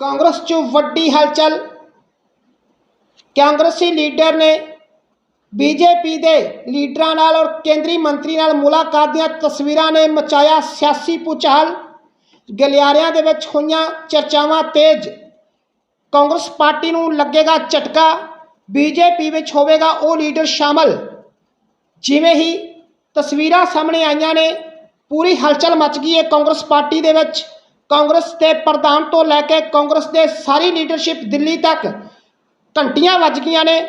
ਕਾਂਗਰਸ 'ਚ ਵੱਡੀ ਹਲਚਲ। ਕਾਂਗਰਸੀ ਲੀਡਰ ਨੇ ਬੀਜੇਪੀ ਦੇ ਲੀਡਰਾਂ ਨਾਲ ਔਰ ਕੇਂਦਰੀ ਮੰਤਰੀ ਨਾਲ ਮੁਲਾਕਾਤ ਦੀਆਂ ਤਸਵੀਰਾਂ ਨੇ ਮਚਾਇਆ ਸਿਆਸੀ ਭੂਚਾਲ ਗਲਿਆਰਿਆਂ ਦੇ ਵਿੱਚ ਹੋਈਆਂ ਚਰਚਾਵਾਂ ਤੇਜ਼। ਕਾਂਗਰਸ ਪਾਰਟੀ ਨੂੰ ਲੱਗੇਗਾ ਝਟਕਾ। ਬੀਜੇਪੀ ਵਿੱਚ ਹੋਵੇਗਾ ਉਹ ਲੀਡਰ ਸ਼ਾਮਲ। ਜਿਵੇਂ ਹੀ ਤਸਵੀਰਾਂ ਸਾਹਮਣੇ ਆਈਆਂ ਨੇ, ਪੂਰੀ ਹਲਚਲ ਮਚ ਗਈ ਹੈ ਕਾਂਗਰਸ ਪਾਰਟੀ ਦੇ ਵਿੱਚ। ਕਾਂਗਰਸ ਦੇ ਪ੍ਰਧਾਨ ਤੋਂ ਲੈ ਕੇ ਕਾਂਗਰਸ ਦੇ ਸਾਰੀ ਲੀਡਰਸ਼ਿਪ ਦਿੱਲੀ ਤੱਕ ਘੰਟੀਆਂ ਵੱਜ ਗਈਆਂ ਨੇ,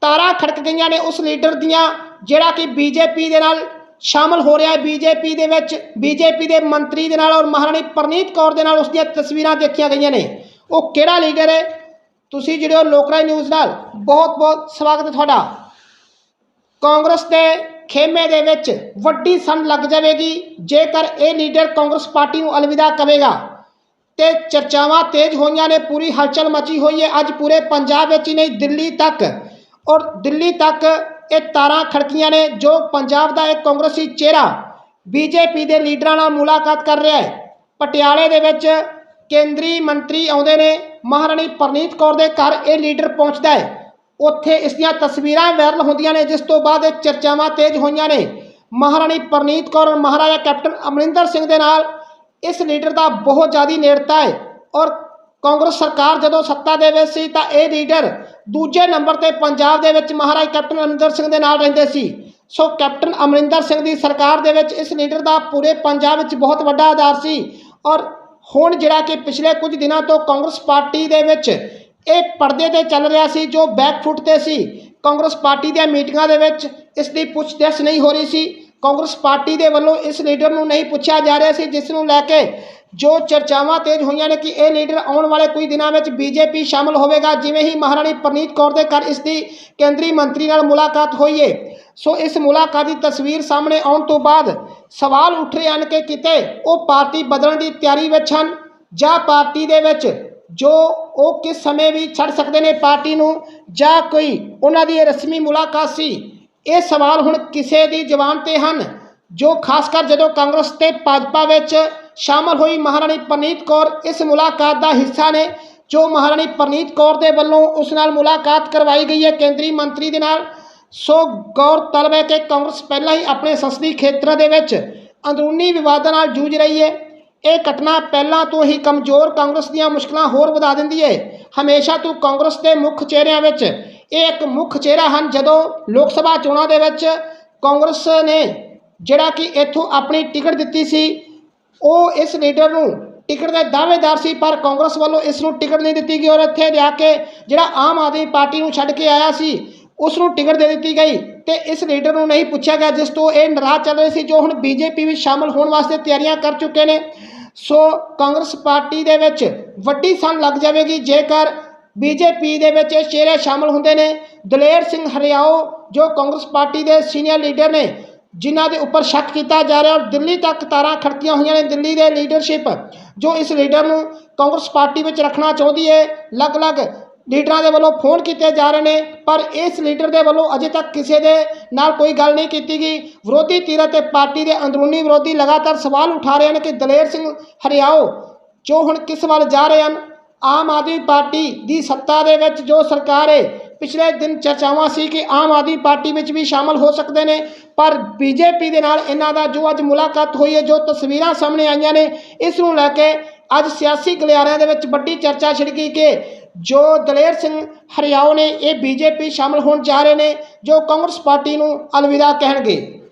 ਤਾਰਾਂ ਖੜਕ ਗਈਆਂ ਨੇ ਉਸ ਲੀਡਰ ਦੀਆਂ, ਜਿਹੜਾ ਕਿ ਬੀਜੇਪੀ ਦੇ ਨਾਲ ਸ਼ਾਮਲ ਹੋ ਰਿਹਾ ਹੈ। ਬੀਜੇਪੀ ਦੇ ਵਿੱਚ, ਬੀਜੇਪੀ ਦੇ ਮੰਤਰੀ ਦੇ ਨਾਲ ਔਰ ਮਹਾਰਾਣੀ ਪ੍ਰਨੀਤ ਕੌਰ ਦੇ ਨਾਲ ਉਸ ਦੀਆਂ ਤਸਵੀਰਾਂ ਦੇਖੀਆਂ ਗਈਆਂ ਨੇ। ਉਹ ਕਿਹੜਾ ਲੀਡਰ ਹੈ? ਤੁਸੀਂ ਜਿਹੜੇ ਹੋ ਲੋਕਰਾਜ ਨਿਊਜ਼ ਨਾਲ ਬਹੁਤ ਬਹੁਤ ਸਵਾਗਤ ਹੈ ਤੁਹਾਡਾ। ਕਾਂਗਰਸ ਦੇ ਖੇਮੇ ਦੇ ਵਿੱਚ ਵੱਡੀ ਸੰਨ ਲੱਗ ਜਾਵੇਗੀ। ਜੇਕਰ ਇਹ ਲੀਡਰ ਕਾਂਗਰਸ ਪਾਰਟੀ ਨੂੰ ਅਲਵਿਦਾ ਕਵੇਗਾ, ਤੇ ਚਰਚਾਵਾਂ ਤੇਜ਼ ਹੋਈਆਂ ਨੇ, ਪੂਰੀ ਹਲਚਲ ਮਚੀ ਹੋਈ ਹੈ। ਅੱਜ ਪੂਰੇ ਪੰਜਾਬ ਵਿੱਚ ਹੀ ਨਹੀਂ, ਦਿੱਲੀ ਤੱਕ। ਔਰ ਦਿੱਲੀ ਤੱਕ ਇਹ ਤਾਰਾਂ ਖੜਕੀਆਂ ਨੇ, ਜੋ ਪੰਜਾਬ ਦਾ ਇੱਕ ਕਾਂਗਰਸੀ ਚਿਹਰਾ ਬੀਜੇਪੀ ਦੇ ਲੀਡਰਾਂ ਨਾਲ ਮੁਲਾਕਾਤ ਕਰ ਰਿਹਾ ਹੈ। ਪਟਿਆਲੇ ਦੇ ਵਿੱਚ ਕੇਂਦਰੀ ਮੰਤਰੀ ਆਉਂਦੇ ਨੇ। ਮਹਾਰਾਣੀ ਪਰਨੀਤ ਕੌਰ ਦੇ ਘਰ ਇਹ ਲੀਡਰ ਪਹੁੰਚਦਾ ਹੈ। ਉੱਥੇ ਇਸ ਦੀਆਂ ਤਸਵੀਰਾਂ ਵਾਇਰਲ ਹੁੰਦੀਆਂ ਨੇ, ਜਿਸ ਤੋਂ ਬਾਅਦ ਇਹ ਚਰਚਾਵਾਂ ਤੇਜ਼ ਹੋਈਆਂ ਨੇ। ਮਹਾਰਾਣੀ ਪ੍ਰਨੀਤ ਕੌਰ ਔਰ ਮਹਾਰਾਜਾ ਕੈਪਟਨ ਅਮਰਿੰਦਰ ਸਿੰਘ ਦੇ ਨਾਲ ਇਸ ਲੀਡਰ ਦਾ ਬਹੁਤ ਜ਼ਿਆਦਾ ਨੇੜਤਾ ਹੈ ਔਰ ਕਾਂਗਰਸ ਸਰਕਾਰ ਜਦੋਂ ਸੱਤਾ ਦੇ ਵਿੱਚ ਸੀ ਤਾਂ ਇਹ ਲੀਡਰ ਦੂਜੇ ਨੰਬਰ ਤੇ ਪੰਜਾਬ ਦੇ ਵਿੱਚ ਮਹਾਰਾਜਾ ਕੈਪਟਨ ਅਮਰਿੰਦਰ ਸਿੰਘ ਦੇ ਨਾਲ ਰਹਿੰਦੇ ਸੀ। ਸੋ ਕੈਪਟਨ ਅਮਰਿੰਦਰ ਸਿੰਘ ਦੀ ਸਰਕਾਰ ਦੇ ਵਿੱਚ ਇਸ ਲੀਡਰ ਦਾ ਪੂਰੇ ਪੰਜਾਬ ਵਿੱਚ ਬਹੁਤ ਵੱਡਾ ਆਧਾਰ ਸੀ ਔਰ ਹੁਣ ਜਿਹੜਾ ਕਿ ਪਿਛਲੇ ਕੁਝ ਦਿਨਾਂ ਤੋਂ ਕਾਂਗਰਸ ਪਾਰਟੀ ਦੇ ਵਿੱਚ ਇਹ ਪਰਦੇ ਤੇ ਚੱਲ ਰਿਹਾ ਸੀ ਜੋ ਬੈਕਫੁੱਟ ਤੇ ਸੀ। ਕਾਂਗਰਸ ਪਾਰਟੀ ਦੀਆਂ ਮੀਟਿੰਗਾਂ ਦੇ ਵਿੱਚ ਇਸ ਦੀ ਪੁੱਛਗਿੱਛ ਨਹੀਂ ਹੋ ਰਹੀ ਸੀ। ਕਾਂਗਰਸ ਪਾਰਟੀ ਦੇ ਵੱਲੋਂ ਇਸ ਲੀਡਰ ਨੂੰ ਨਹੀਂ ਪੁੱਛਿਆ ਜਾ ਰਿਹਾ ਸੀ, ਜਿਸ ਨੂੰ ਲੈ ਕੇ ਜੋ ਚਰਚਾਵਾਂ ਤੇਜ਼ ਹੋਈਆਂ ਨੇ ਕਿ ਇਹ ਲੀਡਰ ਆਉਣ ਵਾਲੇ ਕੁਝ ਦਿਨਾਂ ਵਿੱਚ ਬੀਜੇਪੀ ਸ਼ਾਮਲ ਹੋਵੇਗਾ, ਜਿਵੇਂ ਹੀ ਮਹਾਰਾਣੀ ਪ੍ਰਨੀਤ ਕੌਰ ਦੇ ਘਰ ਇਸ ਦੀ ਕੇਂਦਰੀ ਮੰਤਰੀ ਨਾਲ ਮੁਲਾਕਾਤ ਹੋਈ ਏ ਸੋ ਇਸ ਮੁਲਾਕਾਤ ਦੀ ਤਸਵੀਰ ਸਾਹਮਣੇ ਆਉਣ ਤੋਂ ਬਾਅਦ ਸਵਾਲ ਉੱਠ ਰਹੇ ਹਨ ਕਿ ਕਿਤੇ ਉਹ ਪਾਰਟੀ ਬਦਲਣ ਦੀ ਤਿਆਰੀ ਵਿੱਚ ਹਨ ਜਾਂ ਪਾਰਟੀ ਦੇ ਵਿੱਚ ਜੋ ਉਹ ਕਿਸ ਸਮੇਂ ਵੀ ਛੱਡ ਸਕਦੇ ਨੇ ਪਾਰਟੀ ਨੂੰ, ਜਾਂ ਕੋਈ ਉਹਨਾਂ ਦੀ ਰਸਮੀ ਮੁਲਾਕਾਤ ਸੀ, ਇਹ ਸਵਾਲ ਹੁਣ ਕਿਸੇ ਦੀ ਜ਼ਬਾਨ ਤੇ ਹਨ, ਜੋ ਖਾਸ ਕਰ ਜਦੋਂ ਕਾਂਗਰਸ ਤੇ ਭਾਜਪਾ ਵਿੱਚ ਸ਼ਾਮਲ ਹੋਈ ਮਹਾਰਾਣੀ ਪ੍ਰਨੀਤ ਕੌਰ, ਇਸ ਮੁਲਾਕਾਤ ਦਾ ਹਿੱਸਾ ਨੇ, ਜੋ ਮਹਾਰਾਣੀ ਪ੍ਰਨੀਤ ਕੌਰ ਦੇ ਵੱਲੋਂ ਉਸ ਨਾਲ ਮੁਲਾਕਾਤ ਕਰਵਾਈ ਗਈ ਹੈ ਕੇਂਦਰੀ ਮੰਤਰੀ ਦੇ ਨਾਲ। ਸੋ ਗੌਰ ਤਲਬ ਹੈ ਕਿ ਕਾਂਗਰਸ ਪਹਿਲਾਂ ਹੀ ਆਪਣੇ ਸੰਸਦੀ ਖੇਤਰਾਂ ਦੇ ਵਿੱਚ ਅੰਦਰੂਨੀ ਵਿਵਾਦਾਂ ਨਾਲ ਜੂਝ ਰਹੀ ਹੈ। ਇਹ ਘਟਨਾ ਪਹਿਲਾਂ ਤੋਂ ਹੀ ਕਮਜ਼ੋਰ ਕਾਂਗਰਸ ਦੀਆਂ ਮੁਸ਼ਕਲਾਂ ਹੋਰ ਵਧਾ ਦਿੰਦੀ ਹੈ ਹਮੇਸ਼ਾ ਤੋਂ ਕਾਂਗਰਸ ਦੇ ਮੁੱਖ ਚਿਹਰਿਆਂ ਵਿੱਚ ਇਹ ਇੱਕ ਮੁੱਖ ਚਿਹਰਾ ਹਨ ਜਦੋਂ ਲੋਕ ਸਭਾ ਚੋਣਾਂ ਦੇ ਵਿੱਚ ਕਾਂਗਰਸ ਨੇ ਜਿਹੜਾ ਕਿ ਇੱਥੋਂ ਆਪਣੀ ਟਿਕਟ ਦਿੱਤੀ ਸੀ, ਉਹ ਇਸ ਲੀਡਰ ਨੂੰ ਟਿਕਟ ਦੇ ਦਾਅਵੇਦਾਰ ਸੀ, ਪਰ ਕਾਂਗਰਸ ਵੱਲੋਂ ਇਸ ਨੂੰ ਟਿਕਟ ਨਹੀਂ ਦਿੱਤੀ ਗਈ ਔਰ ਇੱਥੇ ਜਾ ਕੇ ਜਿਹੜਾ ਆਮ ਆਦਮੀ ਪਾਰਟੀ ਨੂੰ ਛੱਡ ਕੇ ਆਇਆ ਸੀ, ਉਸ ਨੂੰ ਟਿਕਟ ਦੇ ਦਿੱਤੀ ਗਈ ਤੇ ਇਸ ਲੀਡਰ ਨੂੰ ਨਹੀਂ ਪੁੱਛਿਆ ਗਿਆ, ਜਿਸ ਤੋਂ ਇਹ ਨਾਰਾਜ਼ ਚੱਲ ਰਹੇ ਸੀ, ਜੋ ਹੁਣ ਬੀਜੇਪੀ ਵਿੱਚ ਸ਼ਾਮਲ ਹੋਣ ਵਾਸਤੇ ਤਿਆਰੀਆਂ ਕਰ ਚੁੱਕੇ ਨੇ। ਸੋ ਕਾਂਗਰਸ ਪਾਰਟੀ ਦੇ ਵਿੱਚ ਵੱਡੀ ਸੰਨ ਲੱਗ ਜਾਵੇਗੀ, ਜੇਕਰ ਬੀਜੇਪੀ ਦੇ ਵਿੱਚ ਇਹ ਚਿਹਰੇ ਸ਼ਾਮਲ ਹੁੰਦੇ ਨੇ। ਦਲੇਰ ਸਿੰਘ ਹਰਿਆਓ, ਜੋ ਕਾਂਗਰਸ ਪਾਰਟੀ ਦੇ ਸੀਨੀਅਰ ਲੀਡਰ ਨੇ, ਜਿਨ੍ਹਾਂ ਦੇ ਉੱਪਰ ਸ਼ੱਕ ਕੀਤਾ ਜਾ ਰਿਹਾ ਔਰ ਦਿੱਲੀ ਤੱਕ ਤਾਰਾਂ ਖੜਕੀਆਂ ਹੋਈਆਂ ਨੇ, ਦਿੱਲੀ ਦੇ ਲੀਡਰਸ਼ਿਪ। ਜੋ ਇਸ ਲੀਡਰ ਨੂੰ ਕਾਂਗਰਸ ਪਾਰਟੀ ਵਿੱਚ ਰੱਖਣਾ ਚਾਹੁੰਦੀ ਹੈ ਅਲੱਗ-ਅਲੱਗ ਲੀਡਰਾਂ ਦੇ ਵੱਲੋਂ ਫੋਨ ਕੀਤੇ ਜਾ ਰਹੇ ਨੇ, ਪਰ ਇਸ ਲੀਡਰ ਦੇ ਵੱਲੋਂ ਅਜੇ ਤੱਕ ਕਿਸੇ ਦੇ ਨਾਲ ਕੋਈ ਗੱਲ ਨਹੀਂ ਕੀਤੀ ਗਈ। ਵਿਰੋਧੀ ਧਿਰਾਂ 'ਤੇ ਪਾਰਟੀ ਦੇ ਅੰਦਰੂਨੀ ਵਿਰੋਧੀ ਲਗਾਤਾਰ ਸਵਾਲ ਉਠਾ ਰਹੇ ਹਨ ਕਿ ਦਲੇਰ ਸਿੰਘ ਹਰਿਆਓ, ਜੋ ਹੁਣ ਕਿਸ ਵੱਲ ਜਾ ਰਹੇ ਹਨ? ਆਮ ਆਦਮੀ ਪਾਰਟੀ ਦੀ ਸੱਤਾ ਦੇ ਵਿੱਚ ਜੋ ਸਰਕਾਰ ਹੈ ਪਿਛਲੇ ਦਿਨ ਚਰਚਾਵਾਂ ਸੀ ਕਿ ਆਮ ਆਦਮੀ ਪਾਰਟੀ ਵਿੱਚ ਵੀ ਸ਼ਾਮਲ ਹੋ ਸਕਦੇ ਨੇ, ਪਰ ਬੀਜੇਪੀ ਦੇ ਨਾਲ ਇਹਨਾਂ ਦਾ ਜੋ ਅੱਜ ਮੁਲਾਕਾਤ ਹੋਈ ਹੈ ਜੋ ਤਸਵੀਰਾਂ ਸਾਹਮਣੇ ਆਈਆਂ ਨੇ, ਇਸ ਨੂੰ ਲੈ ਕੇ ਅੱਜ ਸਿਆਸੀ ਗਲਿਆਰਿਆਂ ਦੇ ਵਿੱਚ ਵੱਡੀ ਚਰਚਾ ਛਿੜ ਗਈ ਕਿ ਜੋ ਦਲੇਰ ਸਿੰਘ ਹਰਿਆਓ ਨੇ ਇਹ ਬੀਜੇਪੀ ਸ਼ਾਮਲ ਹੋਣ ਜਾ ਰਹੇ ਨੇ, ਜੋ ਕਾਂਗਰਸ ਪਾਰਟੀ ਨੂੰ ਅਲਵਿਦਾ ਕਹਿਣਗੇ।